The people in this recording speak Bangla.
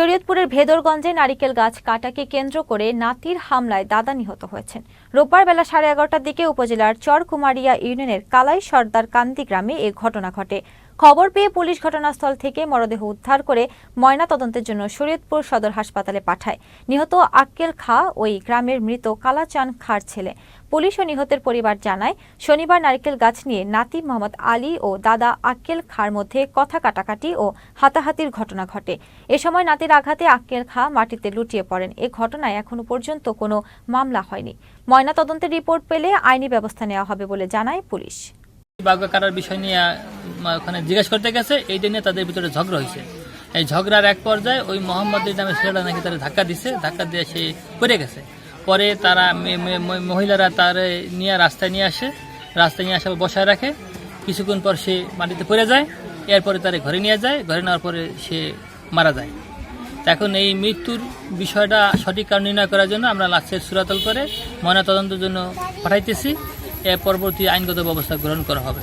শরীয়তপুরের ভেদরগঞ্জে নারিকেল গাছ কাটাকে কেন্দ্র করে নাতির হামলায় দাদা নিহত হয়েছেন। রোববার বেলা সাড়ে এগারোটার দিকে উপজেলার চরকুমারিয়া ইউনিয়নের কালাই সর্দার কান্দি গ্রামে এ ঘটনা ঘটে। খবর পেয়ে পুলিশ ঘটনাস্থল থেকে মরদেহ উদ্ধার করে ময়না তদন্তের জন্য শরীয়তপুর সদর হাসপাতালে পাঠায়। নিহত আক্কেল খা ওই গ্রামের মৃত কালাচান খার ছেলে। পুলিশ ও নিহতের পরিবার জানায়, শনিবার নারকেল গাছ নিয়ে নাতি মোহাম্মদ আলী ও দাদা আক্কেল খার মধ্যে কথা কাটাকাটি ও হাতাহাতির ঘটনা ঘটে। এ সময় নাতির আঘাতে আক্কেল খা মাটিতে লুটিয়ে পড়েন। এ ঘটনায় এখনও পর্যন্ত কোনো মামলা হয়নি। ময়না তদন্তের রিপোর্ট পেলে আইনি ব্যবস্থা নেওয়া হবে বলে জানায় পুলিশ। বাঘা কাটার বিষয় নিয়ে ওখানে জিজ্ঞেস করতে গেছে এই নিয়ে তাদের ভিতরে ঝগড়া হয়েছে। এই ঝগড়ার এক পর্যায়ে ওই মোহাম্মদের নামে ছেলেটা নাকি তারা ধাক্কা দিছে, ধাক্কা দিয়ে সে পড়ে গেছে। পরে তারা মহিলারা তার নিয়ে রাস্তায় নিয়ে আসে, রাস্তায় নিয়ে আসে বসায় রাখে। কিছুক্ষণ পর সে মাটিতে পড়ে যায়, এরপরে তারা ঘরে নিয়ে যায়, ঘরে নেওয়ার পরে সে মারা যায়। এখন এই মৃত্যুর বিষয়টা সঠিক কারণ নির্ণয় করার জন্য আমরা লাশের সুরাতল করে ময়নাতদন্তের জন্য পাঠাইতেছি। এর পরবর্তী আইনগত ব্যবস্থা গ্রহণ করা হবে।